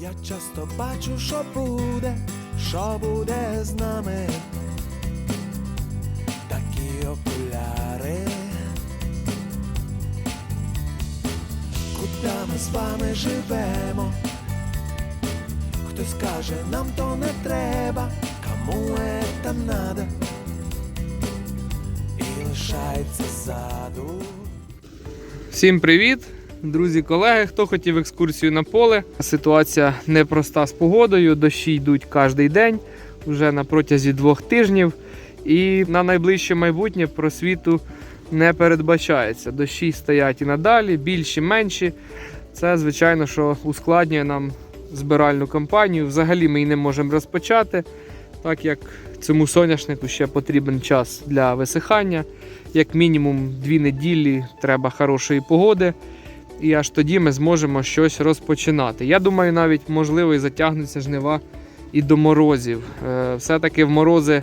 Я часто бачу, що буде, що буде з нами. Такі окуляри. Куди ми з вами живемо? Хтось каже, нам то не треба, кому это надо, і лишається ззаду. Всім привіт, друзі, колеги. Хто хотів екскурсію на поле? Ситуація непроста з погодою. Дощі йдуть кожен день, вже на протязі двох тижнів. І на найближче майбутнє просвіту не передбачається. Дощі стоять і надалі, більші, менші. Це, звичайно, що ускладнює нам збиральну кампанію. Взагалі ми її не можемо розпочати, так як цьому соняшнику ще потрібен час для висихання. Як мінімум дві неділі треба хорошої погоди, і аж тоді ми зможемо щось розпочинати. Я думаю, навіть можливо і затягнуться жнива і до морозів. Е, Все-таки в морози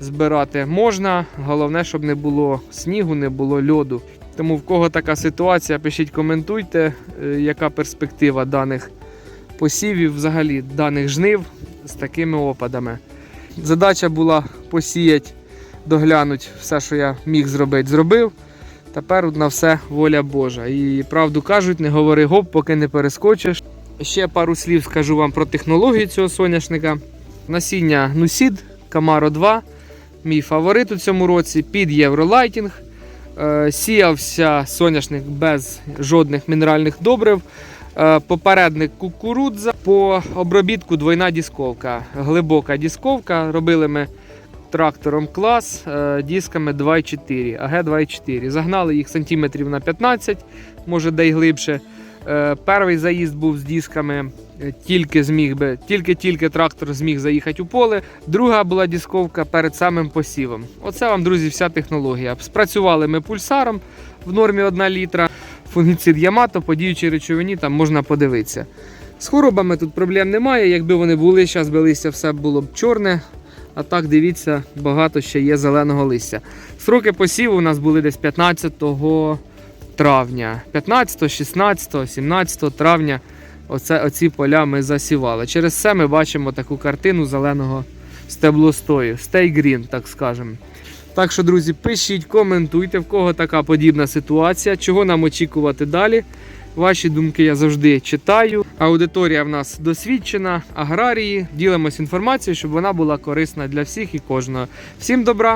збирати можна. Головне, щоб не було снігу, не було льоду. Тому в кого така ситуація, пишіть, коментуйте, е, яка перспектива даних посівів, взагалі даних жнив з такими опадами. Задача була посіяти, доглянути все, що я міг зробити, зробив. Тепер на все воля Божа. І правду кажуть, не говори гоп, поки не перескочиш. Ще пару слів скажу вам про технологію цього соняшника. Насіння Нусід Camaro 2. Мій фаворит у цьому році під Євролайтінг. Е, Сіявся соняшник без жодних мінеральних добрив. Е, Попередник кукурудза. По обробітку двойна дісковка. Глибока дісковка. Робили ми трактором клас е, дисками 2,4, АГ 2,4. Загнали їх сантиметрів на 15, може де глибше. Е, Перший заїзд був з дисками, е, тільки зміг би, тільки-тільки трактор зміг заїхати у поле. Друга була дисковка перед самим посівом. Оце вам, друзі, вся технологія. Спрацювали ми пульсаром в нормі 1 літра. Фунгіцид Ямато по діючій речовині там можна подивитися. З хворобами тут проблем немає. Якби вони були, зараз би листя все було б чорне. А так, дивіться, багато ще є зеленого листя. Сроки посіву у нас були десь 15 травня. 15, 16, 17 травня оце, оці поля ми засівали. Через це ми бачимо таку картину зеленого стеблостою. Stay green, так скажемо. Так що, друзі, пишіть, коментуйте, в кого така подібна ситуація, чого нам очікувати далі. Ваші думки я завжди читаю. Аудиторія в нас досвідчена, аграрії. Ділимось інформацією, щоб вона була корисна для всіх і кожного. Всім добра!